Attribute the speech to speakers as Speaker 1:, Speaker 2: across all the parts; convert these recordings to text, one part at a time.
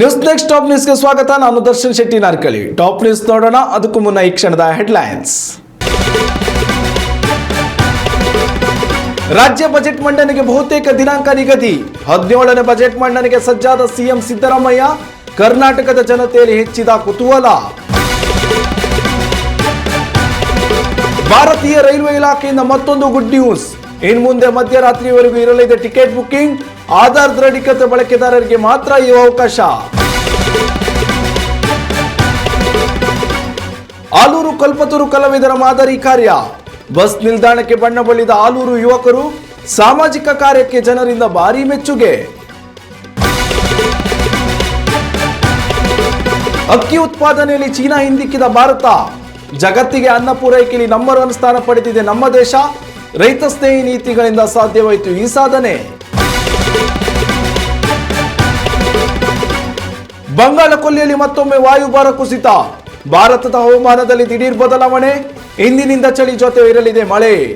Speaker 1: News next top ನ್ಯೂಸ್ಗೆ ಸ್ವಾಗತ. ನಾನು ದರ್ಶನ್ ಶೆಟ್ಟಿ ನಾರ್ಕಳಿ. ಟಾಪ್ ನ್ಯೂಸ್ ನೋಡೋಣ. ಅದಕ್ಕೂ ಮುನ್ನ ಈ ಕ್ಷಣದ ಹೆಡ್ಲೈನ್ಸ್ ರಾಜ್ಯ ಬಜೆಟ್ ಮಂಡನೆಗೆ ಬಹುತೇಕ ದಿನಾಂಕ ನಿಗದಿ. ಹದಿನೇಳನೇ ಬಜೆಟ್ ಮಂಡನೆಗೆ ಸಜ್ಜಾದ ಸಿಎಂ ಸಿದ್ದರಾಮಯ್ಯ. ಕರ್ನಾಟಕದ ಜನತೆಯಲ್ಲಿ ಹೆಚ್ಚಿದ ಕುತೂಹಲ. ಭಾರತೀಯ ರೈಲ್ವೆ ಇಲಾಖೆಯಿಂದ ಮತ್ತೊಂದು ಗುಡ್ ನ್ಯೂಸ್ ಇನ್ನು ಮುಂದೆ ಮಧ್ಯರಾತ್ರಿವರೆಗೂ ಇರಲಿದೆ ಟಿಕೆಟ್ ಬುಕ್ಕಿಂಗ್ ಆಧಾರ್ ದೃಢೀಕೃತ ಬಳಕೆದಾರರಿಗೆ ಮಾತ್ರ ಈ ಅವಕಾಶ. ಆಲೂರು, ಕಲ್ಪತರು ಕಲಾವಿದರ ಮಾದರಿ ಕಾರ್ಯ. ಬಸ್ ನಿಲ್ದಾಣಕ್ಕೆ ಬಣ್ಣ ಬಳಿದ ಆಲೂರು ಯುವಕರು ಸಾಮಾಜಿಕ ಕಾರ್ಯಕ್ಕೆ ಜನರಿಂದ ಭಾರಿ ಮೆಚ್ಚುಗೆ. ಅಕ್ಕಿ ಉತ್ಪಾದನೆಯಲ್ಲಿ ಚೀನಾ ಹಿಂದಿಕ್ಕಿದ ಭಾರತ. ಜಗತ್ತಿಗೆ ಅನ್ನ ಪೂರೈಕೆಯಲ್ಲಿ ನಂಬರ್ ಒನ್ ಸ್ಥಾನ ಪಡೆದಿದೆ ನಮ್ಮ ದೇಶ. ರೈತ ಸ್ನೇಹಿ ನೀತಿಗಳಿಂದ ಸಾಧ್ಯವಾಯಿತು ಈ ಸಾಧನೆ. ಬಂಗಾಳ ಕೊಲ್ಲಿಯಲ್ಲಿ ಮತ್ತೊಮ್ಮೆ ವಾಯುಭಾರ ಕುಸಿತ. ಭಾರತದ ಹವಾಮಾನದಲ್ಲಿ ದಿಢೀರ್ ಬದಲಾವಣೆ. ಇಂದಿನಿಂದ ಚಳಿ ಜೊತೆ ಇರಲಿದೆ ಮಳೆ.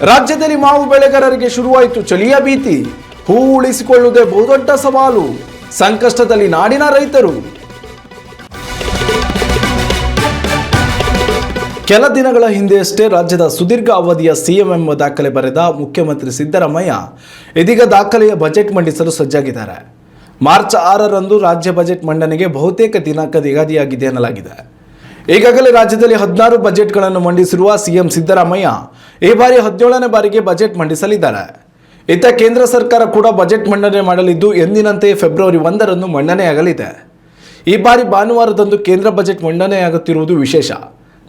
Speaker 1: ರಾಜ್ಯದಲ್ಲಿ ಮಾವು ಬೆಳೆಗಾರರಿಗೆ ಶುರುವಾಯಿತು ಚಳಿಯ ಭೀತಿ. ಹೂ ಉಳಿಸಿಕೊಳ್ಳುವುದೇ ಬಹುದೊಡ್ಡ ಸವಾಲು. ಸಂಕಷ್ಟದಲ್ಲಿ ನಾಡಿನ ರೈತರು. ಕೆಲ ದಿನಗಳ ಹಿಂದೆಯಷ್ಟೇ ರಾಜ್ಯದ ಸುದೀರ್ಘ ಅವಧಿಯ ಸಿಎಂ ಎಂಬ ದಾಖಲೆ ಬರೆದ ಮುಖ್ಯಮಂತ್ರಿ ಸಿದ್ದರಾಮಯ್ಯ ಇದೀಗ ದಾಖಲೆಯ ಬಜೆಟ್ ಮಂಡಿಸಲು ಸಜ್ಜಾಗಿದ್ದಾರೆ. ಮಾರ್ಚ್ ಆರರಂದು ರಾಜ್ಯ ಬಜೆಟ್ ಮಂಡನೆಗೆ ಬಹುತೇಕ ದಿನಾಂಕ ನಿಗದಿಯಾಗಿದೆ ಎನ್ನಲಾಗಿದೆ. ಈಗಾಗಲೇ ರಾಜ್ಯದಲ್ಲಿ ಹದಿನಾರು ಬಜೆಟ್ಗಳನ್ನು ಮಂಡಿಸಿರುವ ಸಿಎಂ ಸಿದ್ದರಾಮಯ್ಯ ಈ ಬಾರಿ ಹದಿನೇಳನೇ ಬಾರಿಗೆ ಬಜೆಟ್ ಮಂಡಿಸಲಿದ್ದಾರೆ. ಇತ್ತ ಕೇಂದ್ರ ಸರ್ಕಾರ ಕೂಡ ಬಜೆಟ್ ಮಂಡನೆ ಮಾಡಲಿದ್ದು ಎಂದಿನಂತೆ ಫೆಬ್ರವರಿ ಒಂದರಂದು ಮಂಡನೆಯಾಗಲಿದೆ. ಈ ಬಾರಿ ಭಾನುವಾರದಂದು ಕೇಂದ್ರ ಬಜೆಟ್ ಮಂಡನೆಯಾಗುತ್ತಿರುವುದು ವಿಶೇಷ.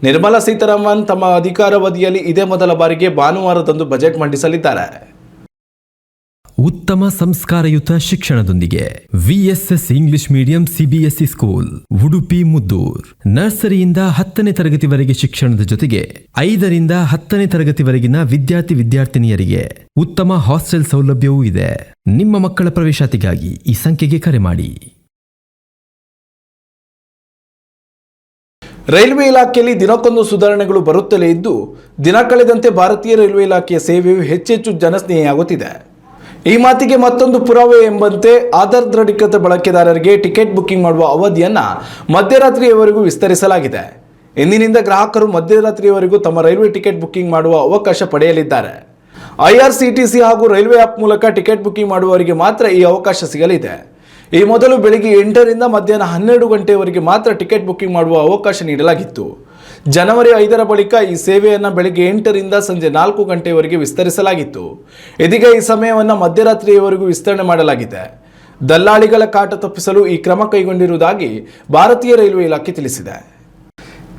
Speaker 1: ನಿರ್ಮಲಾ ಸೀತಾರಾಮನ್ ತಮ್ಮ ಅಧಿಕಾರಾವಧಿಯಲ್ಲಿ ಇದೇ ಮೊದಲ ಬಾರಿಗೆ ಭಾನುವಾರದಂದು ಬಜೆಟ್ ಮಂಡಿಸಲಿದ್ದಾರೆ.
Speaker 2: ಉತ್ತಮ ಸಂಸ್ಕಾರಯುತ ಶಿಕ್ಷಣದೊಂದಿಗೆ VSS English medium CBSE school, Udupi, Muddur. ನರ್ಸರಿಯಿಂದ ಹತ್ತನೇ ತರಗತಿವರೆಗೆ ಶಿಕ್ಷಣದ ಜೊತೆಗೆ ಐದರಿಂದ ಹತ್ತನೇ ತರಗತಿವರೆಗಿನ ವಿದ್ಯಾರ್ಥಿ ವಿದ್ಯಾರ್ಥಿನಿಯರಿಗೆ ಉತ್ತಮ ಹಾಸ್ಟೆಲ್ ಸೌಲಭ್ಯವೂ ಇದೆ. ನಿಮ್ಮ ಮಕ್ಕಳ ಪ್ರವೇಶಾತಿಗಾಗಿ ಈ ಸಂಖ್ಯೆಗೆ ಕರೆ ಮಾಡಿ.
Speaker 1: ರೈಲ್ವೆ ಇಲಾಖೆಯಲ್ಲಿ ದಿನಕ್ಕೊಂದು ಸುಧಾರಣೆಗಳು ಬರುತ್ತಲೇ ಇದ್ದು, ದಿನ ಕಳೆದಂತೆ ಭಾರತೀಯ ರೈಲ್ವೆ ಇಲಾಖೆಯ ಸೇವೆಯು ಹೆಚ್ಚೆಚ್ಚು ಜನಸ್ನೇಹಿಯಾಗುತ್ತಿದೆ. ಈ ಮಾತಿಗೆ ಮತ್ತೊಂದು ಪುರಾವೆ ಎಂಬಂತೆ ಆಧಾರ್ ದೃಢೀಕೃತ ಬಳಕೆದಾರರಿಗೆ ಟಿಕೆಟ್ ಬುಕ್ಕಿಂಗ್ ಮಾಡುವ ಅವಧಿಯನ್ನು ಮಧ್ಯರಾತ್ರಿಯವರೆಗೂ ವಿಸ್ತರಿಸಲಾಗಿದೆ. ಇಂದಿನಿಂದ ಗ್ರಾಹಕರು ಮಧ್ಯರಾತ್ರಿಯವರೆಗೂ ತಮ್ಮ ರೈಲ್ವೆ ಟಿಕೆಟ್ ಬುಕ್ಕಿಂಗ್ ಮಾಡುವ ಅವಕಾಶ ಪಡೆಯಲಿದ್ದಾರೆ. ಐಆರ್ಸಿಟಿಸಿ ಹಾಗೂ ರೈಲ್ವೆ ಆ್ಯಪ್ ಮೂಲಕ ಟಿಕೆಟ್ ಬುಕ್ಕಿಂಗ್ ಮಾಡುವವರಿಗೆ ಮಾತ್ರ ಈ ಅವಕಾಶ ಸಿಗಲಿದೆ. ಈ ಮೊದಲು ಬೆಳಿಗ್ಗೆ ಎಂಟರಿಂದ ಮಧ್ಯಾಹ್ನ ಹನ್ನೆರಡು ಗಂಟೆಯವರೆಗೆ ಮಾತ್ರ ಟಿಕೆಟ್ ಬುಕ್ಕಿಂಗ್ ಮಾಡುವ ಅವಕಾಶ ನೀಡಲಾಗಿತ್ತು. ಜನವರಿ ಐದರ ಬಳಿಕ ಈ ಸೇವೆಯನ್ನು ಬೆಳಗ್ಗೆ ಎಂಟರಿಂದ ಸಂಜೆ ನಾಲ್ಕು ಗಂಟೆಯವರೆಗೆ ವಿಸ್ತರಿಸಲಾಗಿತ್ತು. ಇದೀಗ ಈ ಸಮಯವನ್ನು ಮಧ್ಯರಾತ್ರಿಯವರೆಗೂ ವಿಸ್ತರಣೆ ಮಾಡಲಾಗಿದೆ. ದಲ್ಲಾಳಿಗಳ ಕಾಟ ತಪ್ಪಿಸಲು ಈ ಕ್ರಮ ಕೈಗೊಂಡಿರುವುದಾಗಿ ಭಾರತೀಯ ರೈಲ್ವೆ ಇಲಾಖೆ ತಿಳಿಸಿದೆ.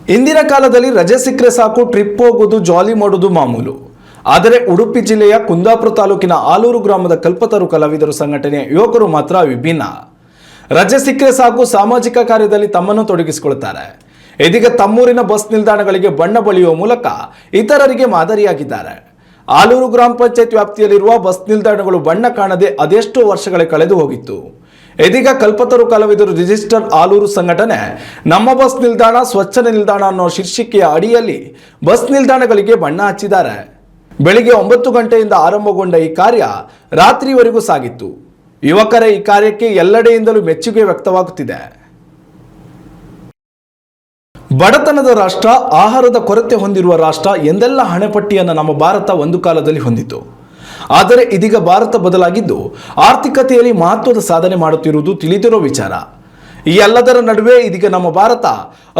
Speaker 1: ಇಂದಿನ ಕಾಲದಲ್ಲಿ ರಜೆ ಸಿಕ್ಕರೆ ಸಾಕು, ಟ್ರಿಪ್ ಹೋಗೋದು, ಜಾಲಿ ಮಾಡೋದು ಮಾಮೂಲು. ಆದರೆ ಉಡುಪಿ ಜಿಲ್ಲೆಯ ಕುಂದಾಪುರ ತಾಲೂಕಿನ ಆಲೂರು ಗ್ರಾಮದ ಕಲ್ಪತರು ಕಲಾವಿದರು ಸಂಘಟನೆಯ ಯುವಕರು ಮಾತ್ರ ವಿಭಿನ್ನ. ರಜೆ ಸಿಕ್ಕರೆ ಸಾಕು, ಸಾಮಾಜಿಕ ಕಾರ್ಯದಲ್ಲಿ ತಮ್ಮನ್ನು ತೊಡಗಿಸಿಕೊಳ್ಳುತ್ತಾರೆ. ಇದೀಗ ತಮ್ಮೂರಿನ ಬಸ್ ನಿಲ್ದಾಣಗಳಿಗೆ ಬಣ್ಣ ಬಳಿಯುವ ಮೂಲಕ ಇತರರಿಗೆ ಮಾದರಿಯಾಗಿದ್ದಾರೆ. ಆಲೂರು ಗ್ರಾಮ ಪಂಚಾಯತ್ ವ್ಯಾಪ್ತಿಯಲ್ಲಿರುವ ಬಸ್ ನಿಲ್ದಾಣಗಳು ಬಣ್ಣ ಕಾಣದೆ ಅದೆಷ್ಟೋ ವರ್ಷಗಳೇ ಕಳೆದು ಹೋಗಿತ್ತು. ಇದೀಗ ಕಲ್ಪತರು ಕಲಾವಿದರು ರಿಜಿಸ್ಟರ್ ಆಲೂರು ಸಂಘಟನೆ ನಮ್ಮ ಬಸ್ ನಿಲ್ದಾಣ ಸ್ವಚ್ಛ ನಿಲ್ದಾಣ ಅನ್ನೋ ಶೀರ್ಷಿಕೆಯ ಅಡಿಯಲ್ಲಿ ಬಸ್ ನಿಲ್ದಾಣಗಳಿಗೆ ಬಣ್ಣ ಹಚ್ಚಿದ್ದಾರೆ. ಬೆಳಿಗ್ಗೆ ಒಂಬತ್ತು ಗಂಟೆಯಿಂದ ಆರಂಭಗೊಂಡ ಈ ಕಾರ್ಯ ರಾತ್ರಿವರೆಗೂ ಸಾಗಿತ್ತು. ಯುವಕರ ಈ ಕಾರ್ಯಕ್ಕೆ ಎಲ್ಲೆಡೆಯಿಂದಲೂ ಮೆಚ್ಚುಗೆ ವ್ಯಕ್ತವಾಗುತ್ತಿದೆ. ಬಡತನದ ರಾಷ್ಟ್ರ, ಆಹಾರದ ಕೊರತೆ ಹೊಂದಿರುವ ರಾಷ್ಟ್ರ ಎಂದೆಲ್ಲ ಹಣೆಪಟ್ಟಿಯನ್ನು ನಮ್ಮ ಭಾರತ ಒಂದು ಕಾಲದಲ್ಲಿ ಹೊಂದಿತ್ತು ಆದರೆ ಇದೀಗ ಭಾರತ ಬದಲಾಗಿದ್ದು ಆರ್ಥಿಕತೆಯಲ್ಲಿ ಮಹತ್ವದ ಸಾಧನೆ ಮಾಡುತ್ತಿರುವುದು ತಿಳಿದಿರೋ ವಿಚಾರ. ಈ ಎಲ್ಲದರ ನಡುವೆ ಇದೀಗ ನಮ್ಮ ಭಾರತ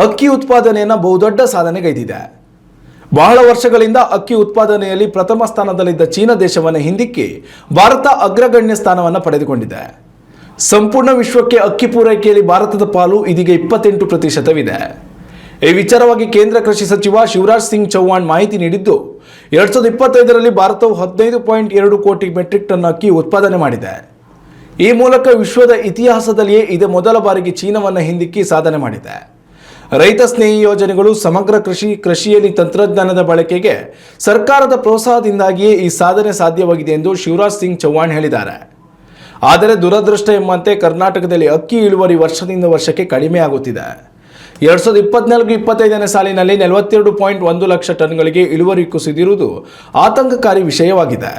Speaker 1: ಅಕ್ಕಿ ಉತ್ಪಾದನೆಯನ್ನು ಬಹುದೊಡ್ಡ ಸಾಧನೆಗೈದಿದೆ. ಬಹಳ ವರ್ಷಗಳಿಂದ ಅಕ್ಕಿ ಉತ್ಪಾದನೆಯಲ್ಲಿ ಪ್ರಥಮ ಸ್ಥಾನದಲ್ಲಿದ್ದ ಚೀನಾ ದೇಶವನ್ನು ಹಿಂದಿಕ್ಕಿ ಭಾರತ ಅಗ್ರಗಣ್ಯ ಸ್ಥಾನವನ್ನು ಪಡೆದುಕೊಂಡಿದೆ. ಸಂಪೂರ್ಣ ವಿಶ್ವಕ್ಕೆ ಅಕ್ಕಿ ಪೂರೈಕೆಯಲ್ಲಿ ಭಾರತದ ಪಾಲು ಇದೀಗ ಇಪ್ಪತ್ತೆಂಟು ಪ್ರತಿಶತವಿದೆ. ಈ ವಿಚಾರವಾಗಿ ಕೇಂದ್ರ ಕೃಷಿ ಸಚಿವ ಶಿವರಾಜ್ ಸಿಂಗ್ ಚೌಹಾಣ್ ಮಾಹಿತಿ ನೀಡಿದ್ದು, ಎರಡ್ ಸಾವಿರದ ಇಪ್ಪತ್ತೈದರಲ್ಲಿ ಭಾರತವು ಹದಿನೈದು ಪಾಯಿಂಟ್ ಎರಡು ಕೋಟಿ ಮೆಟ್ರಿಕ್ ಟನ್ ಅಕ್ಕಿ ಉತ್ಪಾದನೆ ಮಾಡಿದೆ. ಈ ಮೂಲಕ ವಿಶ್ವದ ಇತಿಹಾಸದಲ್ಲಿಯೇ ಇದೇ ಮೊದಲ ಬಾರಿಗೆ ಚೀನಾವನ್ನು ಹಿಂದಿಕ್ಕಿ ಸಾಧನೆ ಮಾಡಿದೆ. ರೈತ ಸ್ನೇಹಿ ಯೋಜನೆಗಳು ಸಮಗ್ರ ಕೃಷಿ, ಕೃಷಿಯಲ್ಲಿ ತಂತ್ರಜ್ಞಾನದ ಬಳಕೆಗೆ ಸರ್ಕಾರದ ಪ್ರೋತ್ಸಾಹದಿಂದಾಗಿಯೇ ಈ ಸಾಧನೆ ಸಾಧ್ಯವಾಗಿದೆ ಎಂದು ಶಿವರಾಜ್ ಸಿಂಗ್ ಚೌಹಾಣ್ ಹೇಳಿದ್ದಾರೆ. ಆದರೆ ದುರದೃಷ್ಟ ಎಂಬಂತೆ ಕರ್ನಾಟಕದಲ್ಲಿ ಅಕ್ಕಿ ಇಳುವರಿ ವರ್ಷದಿಂದ ವರ್ಷಕ್ಕೆ ಕಡಿಮೆಯಾಗುತ್ತಿದೆ ಎರಡ್ ಸಾವಿರದ ಇಪ್ಪತ್ನಾಲ್ಕು ಇಪ್ಪತ್ತೈದನೇ ಸಾಲಿನಲ್ಲಿ ನಲವತ್ತೆರಡು ಪಾಯಿಂಟ್ ಒಂದು ಲಕ್ಷ ಟನ್ಗಳಿಗೆ ಇಳುವರಿ ಕುಸಿದಿರುವುದು ಆತಂಕಕಾರಿ ವಿಷಯವಾಗಿದೆ.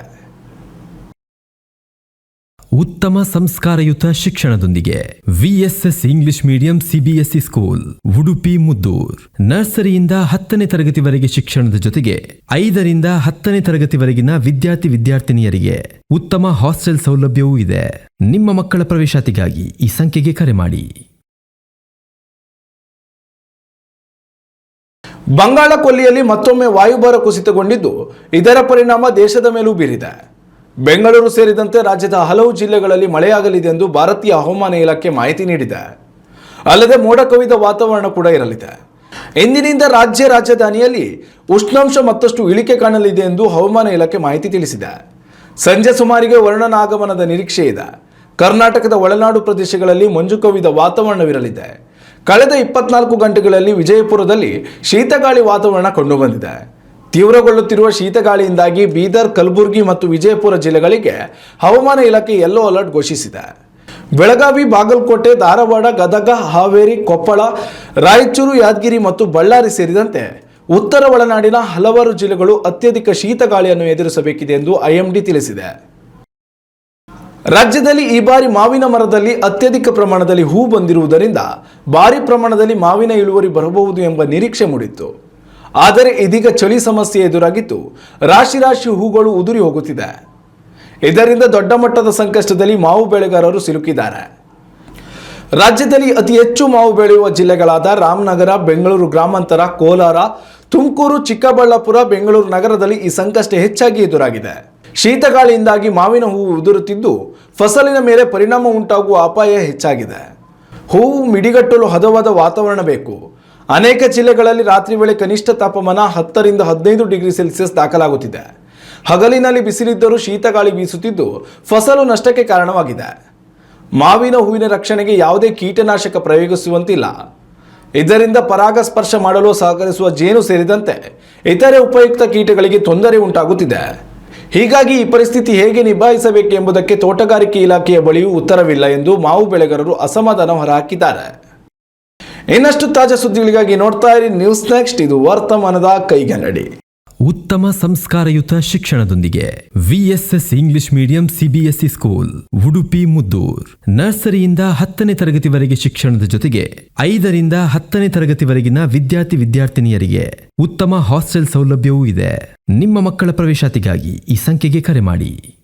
Speaker 2: ಉತ್ತಮ ಸಂಸ್ಕಾರಯುತ ಶಿಕ್ಷಣದೊಂದಿಗೆ VSS English medium CBSE school, Udupi, Muddur. ನರ್ಸರಿಯಿಂದ ಹತ್ತನೇ ತರಗತಿವರೆಗೆ ಶಿಕ್ಷಣದ ಜೊತೆಗೆ ಐದರಿಂದ ಹತ್ತನೇ ತರಗತಿವರೆಗಿನ ವಿದ್ಯಾರ್ಥಿ ವಿದ್ಯಾರ್ಥಿನಿಯರಿಗೆ ಉತ್ತಮ ಹಾಸ್ಟೆಲ್ ಸೌಲಭ್ಯವೂ ಇದೆ. ನಿಮ್ಮ ಮಕ್ಕಳ ಪ್ರವೇಶಾತಿಗಾಗಿ ಈ ಸಂಖ್ಯೆಗೆ ಕರೆ ಮಾಡಿ.
Speaker 1: ಬಂಗಾಳ ಕೊಲ್ಲಿಯಲ್ಲಿ ಮತ್ತೊಮ್ಮೆ ವಾಯುಭಾರ ಕುಸಿತಗೊಂಡಿದ್ದು, ಇದರ ಪರಿಣಾಮ ದೇಶದ ಮೇಲೂ ಬೀರಿದೆ. ಬೆಂಗಳೂರು ಸೇರಿದಂತೆ ರಾಜ್ಯದ ಹಲವು ಜಿಲ್ಲೆಗಳಲ್ಲಿ ಮಳೆಯಾಗಲಿದೆ ಎಂದು ಭಾರತೀಯ ಹವಾಮಾನ ಇಲಾಖೆ ಮಾಹಿತಿ ನೀಡಿದೆ. ಅಲ್ಲದೆ ಮೋಡ ಕವಿದ ವಾತಾವರಣ ಕೂಡ ಇರಲಿದೆ. ಇಂದಿನಿಂದ ರಾಜ್ಯ ರಾಜಧಾನಿಯಲ್ಲಿ ಉಷ್ಣಾಂಶ ಮತ್ತಷ್ಟು ಇಳಿಕೆ ಕಾಣಲಿದೆ ಎಂದು ಹವಾಮಾನ ಇಲಾಖೆ ಮಾಹಿತಿ ತಿಳಿಸಿದೆ. ಸಂಜೆ ಸುಮಾರಿಗೆ ವರ್ಣನ ಆಗಮನದ ನಿರೀಕ್ಷೆ ಇದೆ. ಕರ್ನಾಟಕದ ಒಳನಾಡು ಪ್ರದೇಶಗಳಲ್ಲಿ ಮಂಜು ಕವಿದ ವಾತಾವರಣವಿರಲಿದೆ. ಕಳೆದ ಇಪ್ಪತ್ನಾಲ್ಕು ಗಂಟೆಗಳಲ್ಲಿ ವಿಜಯಪುರದಲ್ಲಿ ಶೀತಗಾಳಿ ವಾತಾವರಣ ಕಂಡುಬಂದಿದೆ. ತೀವ್ರಗೊಳ್ಳುತ್ತಿರುವ ಶೀತಗಾಳಿಯಿಂದಾಗಿ ಬೀದರ್, ಕಲಬುರಗಿ ಮತ್ತು ವಿಜಯಪುರ ಜಿಲ್ಲೆಗಳಿಗೆ ಹವಾಮಾನ ಇಲಾಖೆ ಯೆಲ್ಲೋ ಅಲರ್ಟ್ ಘೋಷಿಸಿದೆ. ಬೆಳಗಾವಿ, ಬಾಗಲಕೋಟೆ, ಧಾರವಾಡ, ಗದಗ, ಹಾವೇರಿ, ಕೊಪ್ಪಳ, ರಾಯಚೂರು, ಯಾದಗಿರಿ ಮತ್ತು ಬಳ್ಳಾರಿ ಸೇರಿದಂತೆ ಉತ್ತರ ಒಳನಾಡಿನ ಹಲವಾರು ಜಿಲ್ಲೆಗಳು ಅತ್ಯಧಿಕ ಶೀತಗಾಳಿಯನ್ನು ಎದುರಿಸಬೇಕಿದೆ ಎಂದು ಐಎಂಡಿ ತಿಳಿಸಿದೆ. ರಾಜ್ಯದಲ್ಲಿ ಈ ಬಾರಿ ಮಾವಿನ ಮರದಲ್ಲಿ ಅತ್ಯಧಿಕ ಪ್ರಮಾಣದಲ್ಲಿ ಹೂ ಬಂದಿರುವುದರಿಂದ ಭಾರಿ ಪ್ರಮಾಣದಲ್ಲಿ ಮಾವಿನ ಇಳುವರಿ ಬರಬಹುದು ಎಂಬ ನಿರೀಕ್ಷೆ ಮೂಡಿತ್ತು. ಆದರೆ ಇದೀಗ ಚಳಿ ಸಮಸ್ಯೆ ಎದುರಾಗಿದ್ದು ರಾಶಿ ರಾಶಿ ಹೂಗಳು ಉದುರಿ ಹೋಗುತ್ತಿದೆ. ಇದರಿಂದ ದೊಡ್ಡ ಮಟ್ಟದ ಸಂಕಷ್ಟದಲ್ಲಿ ಮಾವು ಬೆಳೆಗಾರರು ಸಿಲುಕಿದ್ದಾರೆ. ರಾಜ್ಯದಲ್ಲಿ ಅತಿ ಹೆಚ್ಚು ಮಾವು ಬೆಳೆಯುವ ಜಿಲ್ಲೆಗಳಾದ ರಾಮನಗರ, ಬೆಂಗಳೂರು ಗ್ರಾಮಾಂತರ, ಕೋಲಾರ, ತುಮಕೂರು, ಚಿಕ್ಕಬಳ್ಳಾಪುರ, ಬೆಂಗಳೂರು ನಗರದಲ್ಲಿ ಈ ಸಂಕಷ್ಟ ಹೆಚ್ಚಾಗಿ ಎದುರಾಗಿದೆ. ಶೀತಗಾಳಿಯಿಂದಾಗಿ ಮಾವಿನ ಹೂವು ಉದುರುತ್ತಿದ್ದು ಫಸಲಿನ ಮೇಲೆ ಪರಿಣಾಮ ಉಂಟಾಗುವ ಅಪಾಯ ಹೆಚ್ಚಾಗಿದೆ. ಹೂವು ಮಿಡಿಗಟ್ಟಲು ಹದವಾದ ವಾತಾವರಣ ಬೇಕು. ಅನೇಕ ಜಿಲ್ಲೆಗಳಲ್ಲಿ ರಾತ್ರಿ ವೇಳೆ ಕನಿಷ್ಠ ತಾಪಮಾನ ಹತ್ತರಿಂದ ಹದಿನೈದು ಡಿಗ್ರಿ ಸೆಲ್ಸಿಯಸ್ ದಾಖಲಾಗುತ್ತಿದೆ. ಹಗಲಿನಲ್ಲಿ ಬಿಸಿಲಿದ್ದರೂ ಶೀತಗಾಳಿ ಬೀಸುತ್ತಿದ್ದು ಫಸಲು ನಷ್ಟಕ್ಕೆ ಕಾರಣವಾಗಿದೆ. ಮಾವಿನ ಹೂವಿನ ರಕ್ಷಣೆಗೆ ಯಾವುದೇ ಕೀಟನಾಶಕ ಪ್ರಯೋಗಿಸುವಂತಿಲ್ಲ. ಇದರಿಂದ ಪರಾಗಸ್ಪರ್ಶ ಮಾಡಲು ಸಹಕರಿಸುವ ಜೇನು ಸೇರಿದಂತೆ ಇತರೆ ಉಪಯುಕ್ತ ಕೀಟಗಳಿಗೆ ತೊಂದರೆ ಉಂಟಾಗುತ್ತಿದೆ. ಹೀಗಾಗಿ ಈ ಪರಿಸ್ಥಿತಿ ಹೇಗೆ ನಿಭಾಯಿಸಬೇಕು ಎಂಬುದಕ್ಕೆ ತೋಟಗಾರಿಕೆ ಇಲಾಖೆಯ ಬಳಿಯೂ ಉತ್ತರವಿಲ್ಲ ಎಂದು ಮಾವು ಬೆಳೆಗಾರರು ಅಸಮಾಧಾನ ಹೊರಹಾಕಿದ್ದಾರೆ. ಇನ್ನಷ್ಟು ತಾಜಾ ಸುದ್ದಿಗಳಿಗಾಗಿ ನೋಡ್ತಾ ಇರಿ ನ್ಯೂಸ್ ನೆಕ್ಸ್ಟ್ ಇದು ವರ್ತಮಾನದ ಕೈಗನ್ನಡಿ.
Speaker 2: ಉತ್ತಮ ಸಂಸ್ಕಾರಯುತ ಶಿಕ್ಷಣದೊಂದಿಗೆ VSS English medium CBSE school Udupi, Muddur. ನರ್ಸರಿಯಿಂದ ಹತ್ತನೇ ತರಗತಿವರೆಗೆ ಶಿಕ್ಷಣದ ಜೊತೆಗೆ ಐದರಿಂದ ಹತ್ತನೇ ತರಗತಿವರೆಗಿನ ವಿದ್ಯಾರ್ಥಿ ವಿದ್ಯಾರ್ಥಿನಿಯರಿಗೆ ಉತ್ತಮ ಹಾಸ್ಟೆಲ್ ಸೌಲಭ್ಯವೂ ಇದೆ. ನಿಮ್ಮ ಮಕ್ಕಳ ಪ್ರವೇಶಾತಿಗಾಗಿ ಈ ಸಂಖ್ಯೆಗೆ ಕರೆ ಮಾಡಿ.